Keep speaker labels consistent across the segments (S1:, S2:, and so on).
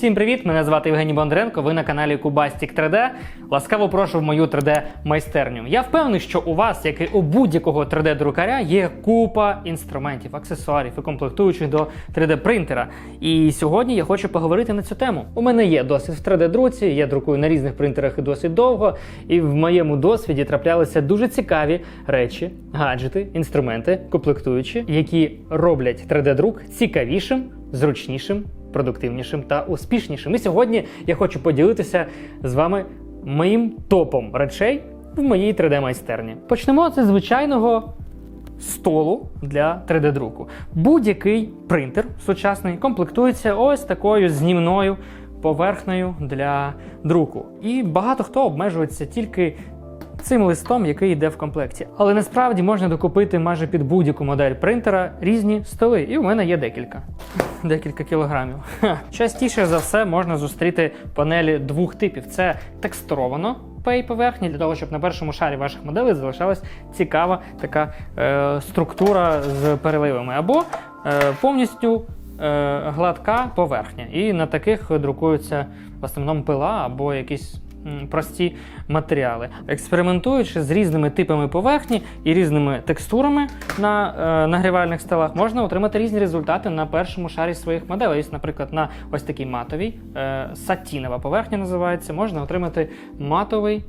S1: Всім привіт! Мене звати Євгеній Бондаренко. Ви на каналі Кубастік 3D. Ласкаво прошу в мою 3D майстерню. Я впевнений, що у вас, як і у будь-якого 3D-друкаря, є купа інструментів, аксесуарів і комплектуючих до 3D-принтера. І сьогодні я хочу поговорити на цю тему. У мене є досвід в 3D-друці, я друкую на різних принтерах і досить довго. І в моєму досвіді траплялися дуже цікаві речі, гаджети, інструменти, комплектуючі, які роблять 3D-друк цікавішим, зручнішим продуктивнішим та успішнішим. І сьогодні я хочу поділитися з вами моїм топом речей в моїй 3D-майстерні. Почнемо з звичайного столу для 3D-друку. Будь-який принтер сучасний комплектується ось такою знімною поверхнею для друку. І багато хто обмежується тільки цим листом, який йде в комплекті. Але насправді можна докупити майже під будь-яку модель принтера різні столи. І у мене є декілька. Декілька кілограмів. Частіше за все можна зустріти панелі двох типів: це текстуровано пей поверхні, для того, щоб на першому шарі ваших моделей залишалась цікава така е, структура з переливами, або е, повністю е, гладка поверхня. І на таких друкуються в основному пила або якісь прості матеріали. Експериментуючи з різними типами поверхні і різними текстурами на е, нагрівальних столах, можна отримати різні результати на першому шарі своїх моделей. Ось, Наприклад, на ось такій матовій е, сатінова поверхня називається, можна отримати матовий.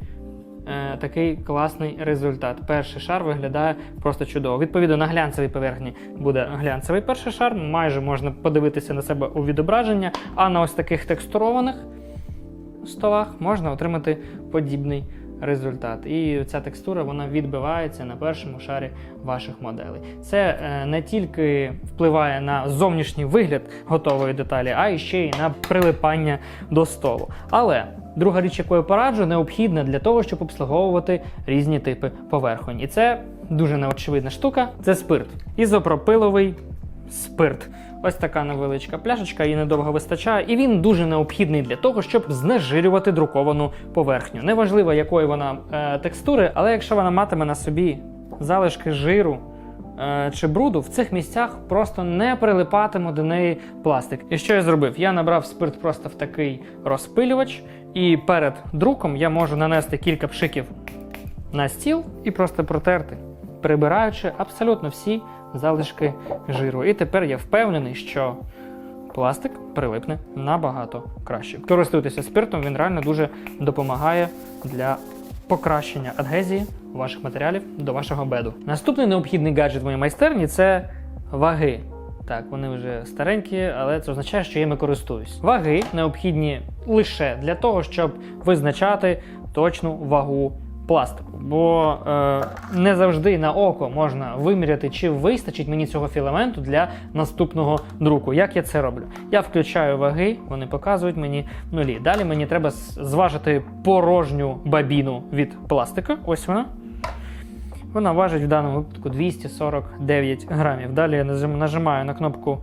S1: е, Такий класний результат. Перший шар виглядає просто чудово. Відповідно, на глянцевій поверхні буде глянцевий перший шар. Майже можна подивитися на себе у відображення, а на ось таких текстурованих столах можна отримати подібний результат. І ця текстура вона відбивається на першому шарі ваших моделей. Це е, не тільки впливає на зовнішній вигляд готової деталі, а й ще й на прилипання до столу. Але друга річ, яку я пораджу, необхідна для того, щоб обслуговувати різні типи поверхонь. І це дуже неочевидна штука це спирт. Ізопропиловий спирт. Ось така невеличка пляшечка, її недовго вистачає, і він дуже необхідний для того, щоб знежирювати друковану поверхню. Неважливо, якої вона е, текстури, але якщо вона матиме на собі залишки жиру е, чи бруду, в цих місцях просто не прилипатиме до неї пластик. І що я зробив? Я набрав спирт просто в такий розпилювач, і перед друком я можу нанести кілька пшиків на стіл і просто протерти, прибираючи абсолютно всі залишки жиру. І тепер я впевнений, що пластик прилипне набагато краще. Користуйтеся спиртом, він реально дуже допомагає для покращення адгезії ваших матеріалів до вашого беду. Наступний необхідний гаджет в моїй майстерні це ваги. Так, вони вже старенькі, але це означає, що я ними користуюсь. Ваги необхідні лише для того, щоб визначати точну вагу пластику. Бо е, не завжди на око можна виміряти, чи вистачить мені цього філаменту для наступного друку. Як я це роблю? Я включаю ваги, вони показують мені нулі. Далі мені треба зважити порожню бабіну від пластика. Ось вона. Вона важить в даному випадку 249 грамів. Далі я нажимаю на кнопку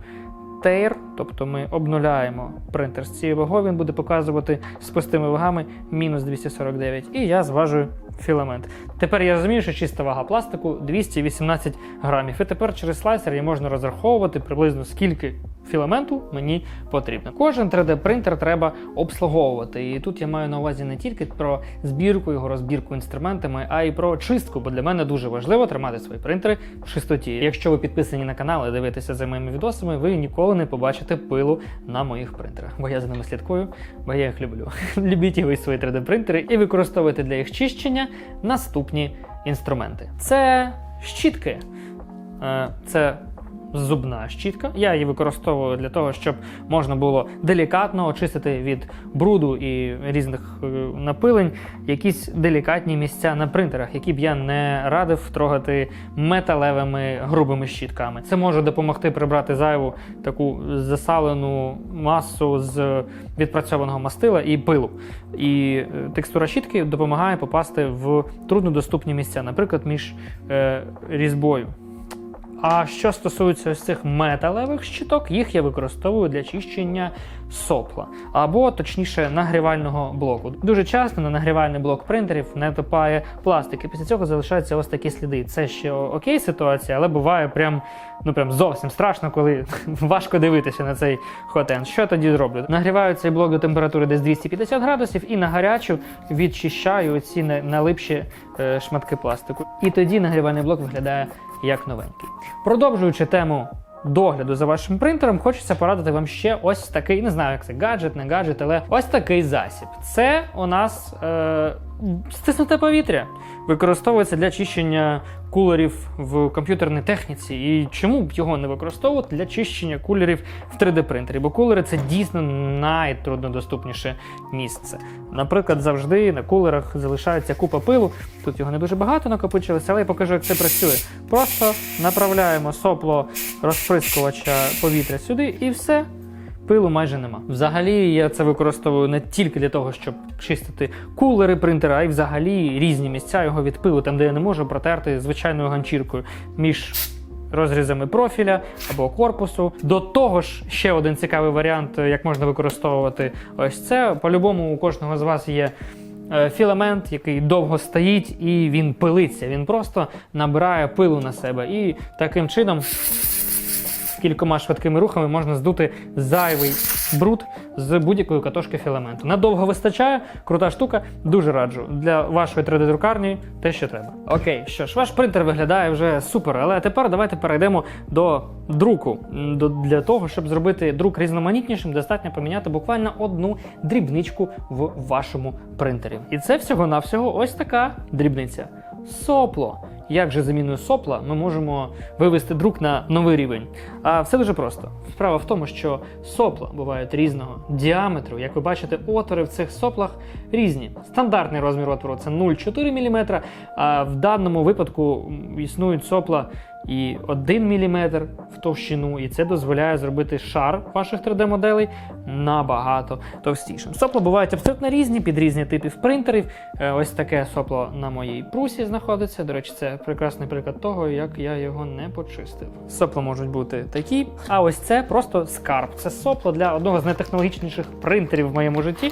S1: Tear, тобто ми обнуляємо принтер з цією вагою, він буде показувати з пустими вагами мінус 249. І я зважую філамент. Тепер я розумію, що чиста вага пластику 218 грамів. І тепер через слайсер я можна розраховувати приблизно скільки філаменту мені потрібно. Кожен 3D-принтер треба обслуговувати. І тут я маю на увазі не тільки про збірку, його розбірку інструментами, а й про чистку, бо для мене дуже важливо тримати свої принтери в чистоті. Якщо ви підписані на канал і дивитеся за моїми відосами, ви ніколи не побачите пилу на моїх принтерах, бо я за ними слідкую, бо я їх люблю. Любіть і ви свої 3D-принтери і використовуйте для їх чищення наступні інструменти. Це щітки. Е, Це зубна щітка. Я її використовую для того, щоб можна було делікатно очистити від бруду і різних е, напилень якісь делікатні місця на принтерах, які б я не радив трогати металевими грубими щітками. Це може допомогти прибрати зайву таку засалену масу з відпрацьованого мастила і пилу. І е, текстура щітки допомагає попасти в труднодоступні місця, наприклад, між е, різьбою А що стосується ось цих металевих щиток, їх я використовую для чищення сопла або точніше нагрівального блоку. Дуже часто на нагрівальний блок принтерів не топає пластик, і після цього залишаються ось такі сліди. Це ще окей ситуація, але буває прям ну прям зовсім страшно, коли важко дивитися на цей хотен. Що тоді зроблю? Нагріваю цей блок до температури десь 250 градусів і на гарячу відчищаю ці на- налипші е, шматки пластику. І тоді нагрівальний блок виглядає як новенький. Продовжуючи тему догляду за вашим принтером, хочеться порадити вам ще ось такий, не знаю, як це гаджет, не гаджет, але ось такий засіб. Це у нас е, стиснуте повітря. Використовується для чищення кулерів в комп'ютерній техніці. І чому б його не використовувати для чищення кулерів в 3D принтері? Бо кулери це дійсно найтруднодоступніше місце. Наприклад, завжди на кулерах залишається купа пилу. Тут його не дуже багато накопичилося, але я покажу, як це працює. Просто направляємо сопло розприскувача повітря сюди, і все. Пилу майже нема. Взагалі я це використовую не тільки для того, щоб чистити кулери принтера, а й взагалі різні місця його від пилу, там де я не можу протерти звичайною ганчіркою між розрізами профіля або корпусу. До того ж, ще один цікавий варіант, як можна використовувати ось це. По-любому у кожного з вас є. е, Філамент, який довго стоїть і він пилиться. Він просто набирає пилу на себе. І таким чином кількома швидкими рухами можна здути зайвий бруд з будь-якої катошки філаменту. Надовго вистачає, крута штука, дуже раджу. Для вашої 3D-друкарні те, що треба. Окей, що ж, ваш принтер виглядає вже супер, але тепер давайте перейдемо до друку. Для того, щоб зробити друк різноманітнішим, достатньо поміняти буквально одну дрібничку в вашому принтері. І це всього-навсього ось така дрібниця. Сопло. Як же заміною сопла ми можемо вивести друк на новий рівень? А все дуже просто. Справа в тому, що сопла бувають різного діаметру. Як ви бачите, отвори в цих соплах різні. Стандартний розмір отвору це 0,4 мм, а в даному випадку існують сопла і 1 мм в товщину, і це дозволяє зробити шар ваших 3D-моделей набагато товстішим. Сопла бувають абсолютно різні, під різні типів принтерів. Е, Ось таке сопло на моїй прусі знаходиться. До речі, це прекрасний приклад того, як я його не почистив. Сопла можуть бути такі, а ось це просто скарб. Це сопло для одного з найтехнологічніших принтерів в моєму житті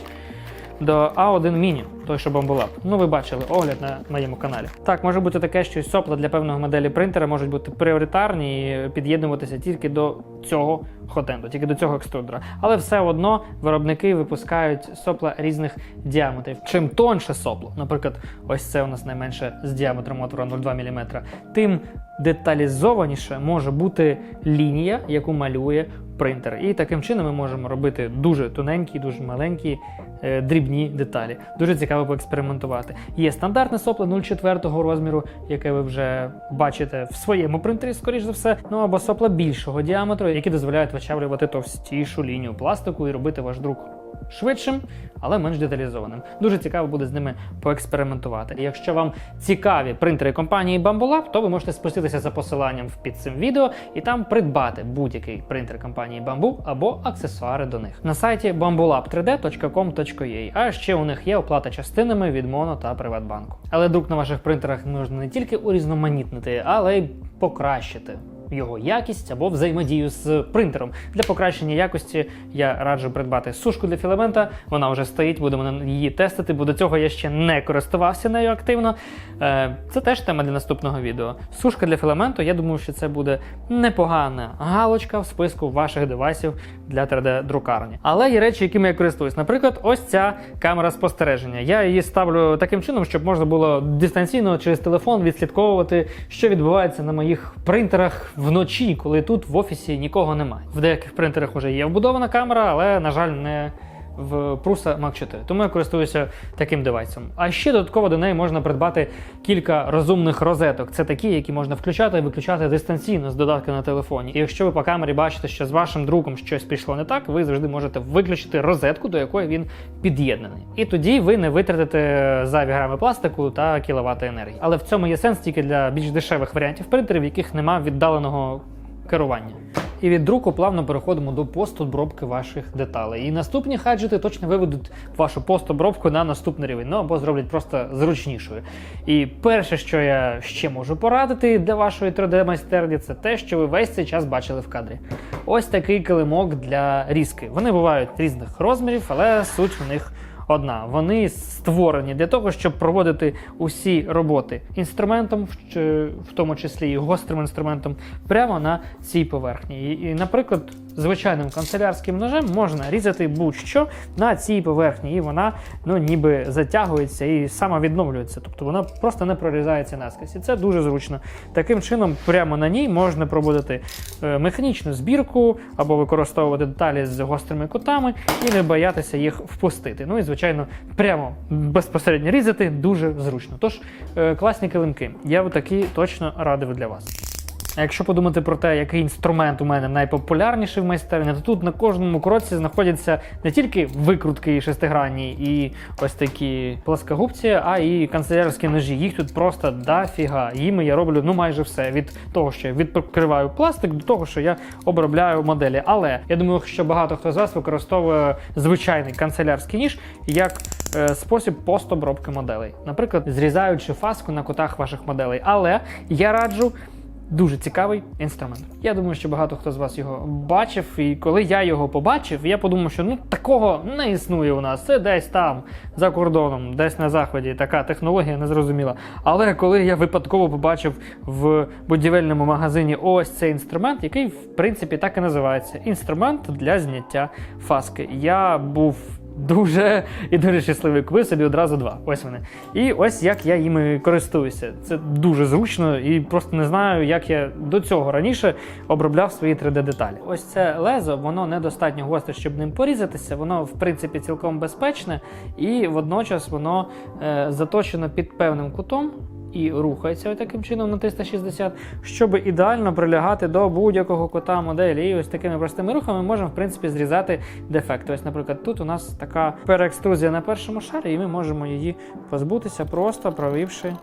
S1: до A1 Mini, той, що бомболап. Ну, ви бачили огляд на моєму каналі. Так, може бути таке, що сопла для певної моделі принтера можуть бути пріоритарні і під'єднуватися тільки до цього хотенду, тільки до цього екструдера. Але все одно виробники випускають сопла різних діаметрів. Чим тонше сопло, наприклад, ось це у нас найменше з діаметром отвора 0,2 мм, тим деталізованіше може бути лінія, яку малює принтер. І таким чином ми можемо робити дуже тоненькі, дуже маленькі е, дрібні деталі. Дуже цікаво поекспериментувати. Є стандартне сопло 0,4 розміру, яке ви вже бачите в своєму принтері, скоріш за все. Ну або сопла більшого діаметру, які дозволяють вичавлювати товстішу лінію пластику і робити ваш друк швидшим, але менш деталізованим. Дуже цікаво буде з ними поекспериментувати. І Якщо вам цікаві принтери компанії Bamboo то ви можете спуститися за посиланням під цим відео і там придбати будь-який принтер компанії Bamboo або аксесуари до них на сайті bambulab3d.com.ua. А ще у них є оплата частинами від Моно та Приватбанку. Але друк на ваших принтерах можна не тільки урізноманітнити, але й покращити його якість або взаємодію з принтером. Для покращення якості я раджу придбати сушку для філамента. Вона вже стоїть, будемо її тестити, бо до цього я ще не користувався нею активно. Е, Це теж тема для наступного відео. Сушка для філаменту, я думаю, що це буде непогана галочка в списку ваших девайсів для 3D-друкарні. Але є речі, якими я користуюсь. Наприклад, ось ця камера спостереження. Я її ставлю таким чином, щоб можна було дистанційно через телефон відслідковувати, що відбувається на моїх принтерах вночі, коли тут в офісі нікого немає. В деяких принтерах вже є вбудована камера, але, на жаль, не в Prusa Mac 4. Тому я користуюся таким девайсом. А ще додатково до неї можна придбати кілька розумних розеток. Це такі, які можна включати і виключати дистанційно з додатка на телефоні. І якщо ви по камері бачите, що з вашим другом щось пішло не так, ви завжди можете виключити розетку, до якої він під'єднаний. І тоді ви не витратите зайві грами пластику та кіловати енергії. Але в цьому є сенс тільки для більш дешевих варіантів принтерів, в яких немає віддаленого керування. І від друку плавно переходимо до постобробки ваших деталей. І наступні хаджети точно виведуть вашу постобробку на наступний рівень, ну або зроблять просто зручнішою. І перше, що я ще можу порадити для вашої 3D-майстерні, це те, що ви весь цей час бачили в кадрі. Ось такий килимок для різки. Вони бувають різних розмірів, але суть в них одна. Вони створені для того, щоб проводити усі роботи інструментом, в тому числі і гострим інструментом, прямо на цій поверхні. І, наприклад, звичайним канцелярським ножем можна різати будь-що на цій поверхні, і вона ну, ніби затягується і сама відновлюється. Тобто вона просто не прорізається наскрізь. І це дуже зручно. Таким чином, прямо на ній можна проводити е, механічну збірку або використовувати деталі з гострими кутами і не боятися їх впустити. Ну і звичайно, прямо безпосередньо різати дуже зручно. Тож е, класні килимки. Я такі точно радив для вас. А якщо подумати про те, який інструмент у мене найпопулярніший в майстерні, то тут на кожному кроці знаходяться не тільки викрутки шестигранні і ось такі плоскогубці, а і канцелярські ножі. Їх тут просто дофіга. Їми я роблю ну майже все. Від того, що я відкриваю пластик, до того, що я обробляю моделі. Але я думаю, що багато хто з вас використовує звичайний канцелярський ніж як е, спосіб постобробки моделей, наприклад, зрізаючи фаску на кутах ваших моделей. Але я раджу. Дуже цікавий інструмент. Я думаю, що багато хто з вас його бачив, і коли я його побачив, я подумав, що ну такого не існує у нас. Це десь там за кордоном, десь на заході. Така технологія незрозуміла. Але коли я випадково побачив в будівельному магазині ось цей інструмент, який в принципі так і називається інструмент для зняття фаски. Я був дуже і дуже щасливий. Купив собі одразу два. Ось вони. І ось як я їми користуюся. Це дуже зручно і просто не знаю, як я до цього раніше обробляв свої 3D-деталі. Ось це лезо, воно недостатньо гостре, щоб ним порізатися. Воно, в принципі, цілком безпечне, і водночас воно е, заточено під певним кутом. І рухається таким чином на 360, щоб ідеально прилягати до будь-якого кота моделі. І ось такими простими рухами можемо в принципі зрізати дефекти. Ось, наприклад, тут у нас така переекструзія на першому шарі, і ми можемо її позбутися, просто провівши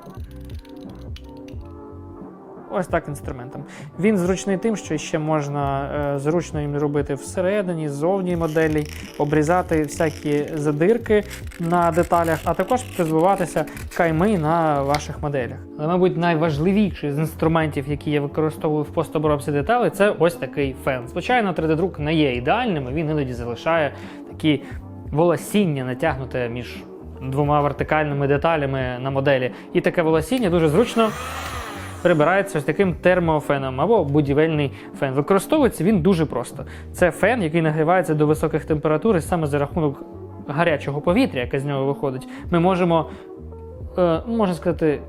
S1: ось так інструментом. Він зручний тим, що ще можна е, зручно їм робити всередині, ззовні моделі, обрізати всякі задирки на деталях, а також позбуватися кайми на ваших моделях. Але, мабуть, найважливіший з інструментів, які я використовую в постобробці деталей, це ось такий фен. Звичайно, 3D-друк не є ідеальним, він іноді залишає такі волосіння натягнуте між двома вертикальними деталями на моделі. І таке волосіння дуже зручно прибирається ось таким термофеном або будівельний фен. Використовується він дуже просто. Це фен, який нагрівається до високих температур, і саме за рахунок гарячого повітря, яке з нього виходить, ми можемо, е, можна сказати,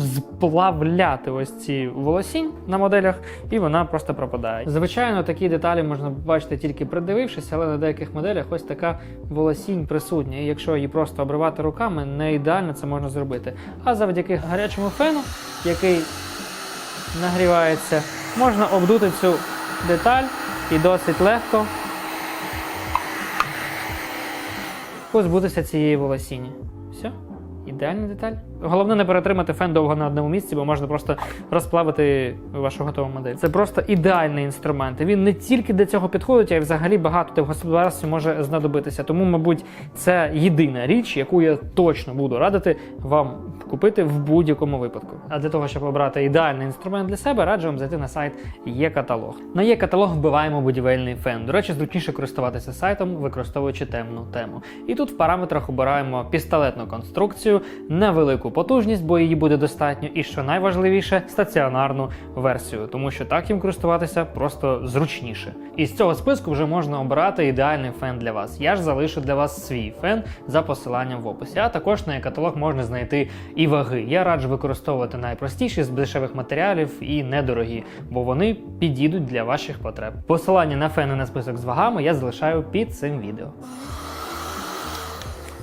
S1: сплавляти ось ці волосінь на моделях, і вона просто пропадає. Звичайно, такі деталі можна побачити тільки придивившись, але на деяких моделях ось така волосінь присутня. І якщо її просто обривати руками, не ідеально це можна зробити. А завдяки гарячому фену, який нагрівається, можна обдути цю деталь і досить легко позбутися цієї волосіння. Ідеальна деталь. Головне не перетримати фен довго на одному місці, бо можна просто розплавити вашу готову модель. Це просто ідеальний інструмент. Він не тільки для цього підходить, а й взагалі багато де в господарстві може знадобитися. Тому, мабуть, це єдина річ, яку я точно буду радити вам купити в будь-якому випадку. А для того, щоб обрати ідеальний інструмент для себе, раджу вам зайти на сайт Є-каталог. На Є-каталог вбиваємо будівельний фен. До речі, зручніше користуватися сайтом, використовуючи темну тему. І тут в параметрах обираємо пістолетну конструкцію, невелику потужність, бо її буде достатньо, і що найважливіше, стаціонарну версію, тому що так їм користуватися просто зручніше. І з цього списку вже можна обирати ідеальний фен для вас. Я ж залишу для вас свій фен за посиланням в описі. А також на Є-каталог можна знайти ваги. Я раджу використовувати найпростіші з дешевих матеріалів і недорогі, бо вони підійдуть для ваших потреб. Посилання на фени на список з вагами я залишаю під цим відео.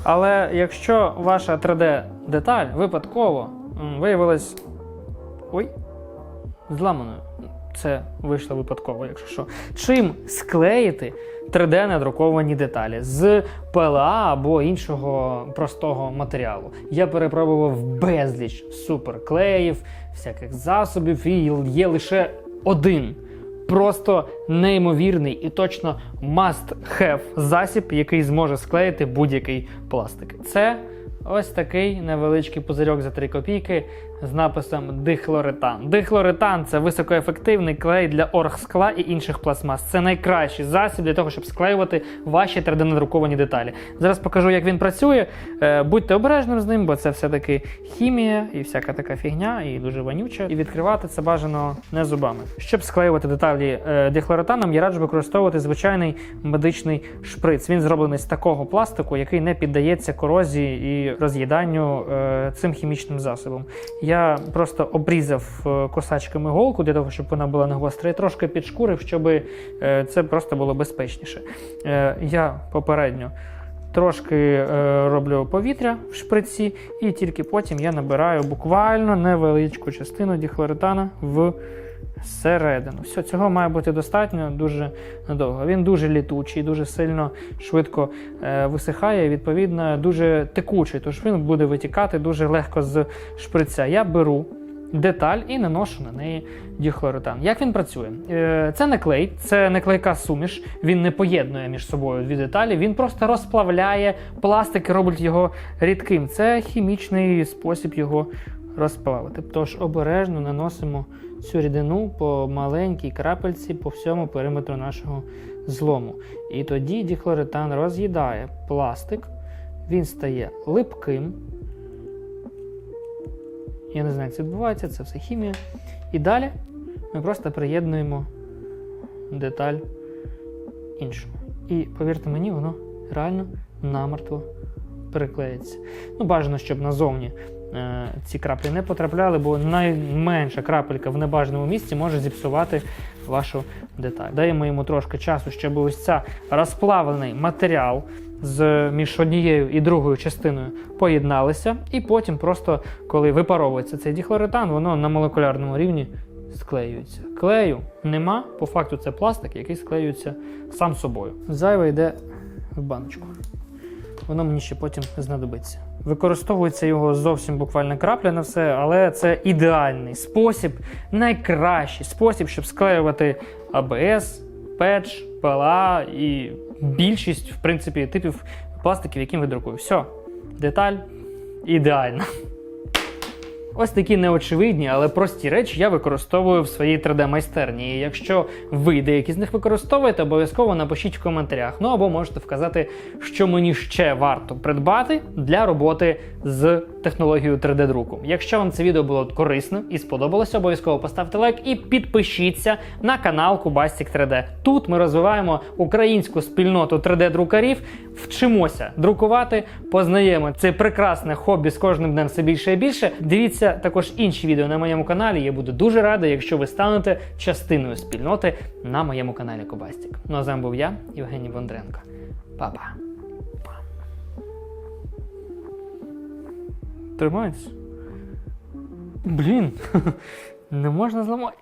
S1: Але якщо ваша 3D-деталь випадково виявилась. Ой, зламаною. Це вийшло випадково, якщо що. Чим склеїти 3D-надруковані деталі з PLA або іншого простого матеріалу. Я перепробував безліч суперклеїв, всяких засобів, і є лише один просто неймовірний і точно must have засіб, який зможе склеїти будь-який пластик. Це ось такий невеличкий пузирьок за 3 копійки з написом дихлоретан. Дихлоретан це високоефективний клей для оргскла і інших пластмас. Це найкращий засіб для того, щоб склеювати ваші 3D-надруковані деталі. Зараз покажу, як він працює. Е, Будьте обережним з ним, бо це все-таки хімія і всяка така фігня, і дуже вонюча. І відкривати це бажано не зубами. Щоб склеювати деталі е, дихлоретаном, я раджу використовувати звичайний медичний шприц. Він зроблений з такого пластику, який не піддається корозії і роз'їданню е, цим хімічним засобом. Я просто обрізав е, косачками голку для того, щоб вона була не гостра, і трошки підшкурив, щоб е, це просто було безпечніше. Я попередньо трошки роблю повітря в шприці, і тільки потім я набираю буквально невеличку частину діхлоретана в середину. Все, цього має бути достатньо дуже надовго. Він дуже літучий, дуже сильно швидко е, висихає, відповідно, дуже текучий, тож він буде витікати дуже легко з шприця. Я беру деталь і наношу на неї діхлоретан. Як він працює? Е, Це не клей, це не клейка суміш. Він не поєднує між собою дві деталі. Він просто розплавляє пластик і робить його рідким. Це хімічний спосіб його розплавити. Тож обережно наносимо цю рідину по маленькій крапельці по всьому периметру нашого злому. І тоді діхлоретан роз'їдає пластик, він стає липким. Я не знаю, як це відбувається, це все хімія. І далі ми просто приєднуємо деталь іншому. І повірте мені, воно реально намертво переклеїться. Ну, бажано, щоб назовні ці краплі не потрапляли, бо найменша крапелька в небажаному місці може зіпсувати вашу деталь. Даємо йому трошки часу, щоб ось ця розплавлений матеріал з між однією і другою частиною поєдналися, і потім просто, коли випаровується цей діхлоретан, воно на молекулярному рівні склеюється. Клею нема, по факту це пластик, який склеюється сам собою. Зайве йде в баночку. Воно мені ще потім знадобиться. Використовується його зовсім буквально крапля на все, але це ідеальний спосіб, найкращий спосіб, щоб склеювати АБС, печ, ПЛА і більшість, в принципі, типів пластиків, яким ви друкую. Все, деталь ідеальна. Ось такі неочевидні, але прості речі я використовую в своїй 3D-майстерні. І якщо ви деякі з них використовуєте, обов'язково напишіть в коментарях. Ну або можете вказати, що мені ще варто придбати для роботи з технологією 3D-друку. Якщо вам це відео було корисно і сподобалося, обов'язково поставте лайк і підпишіться на канал Кубастік 3D. Тут ми розвиваємо українську спільноту 3D-друкарів, вчимося друкувати, познаємо це прекрасне хобі з кожним днем все більше і більше. Дивіться також інші відео на моєму каналі. Я буду дуже радий, якщо ви станете частиною спільноти на моєму каналі Кубастік. Ну а з вами був я, Євгеній Бондренко. Па-па. Тримайтесь. Блін, не можна зламати.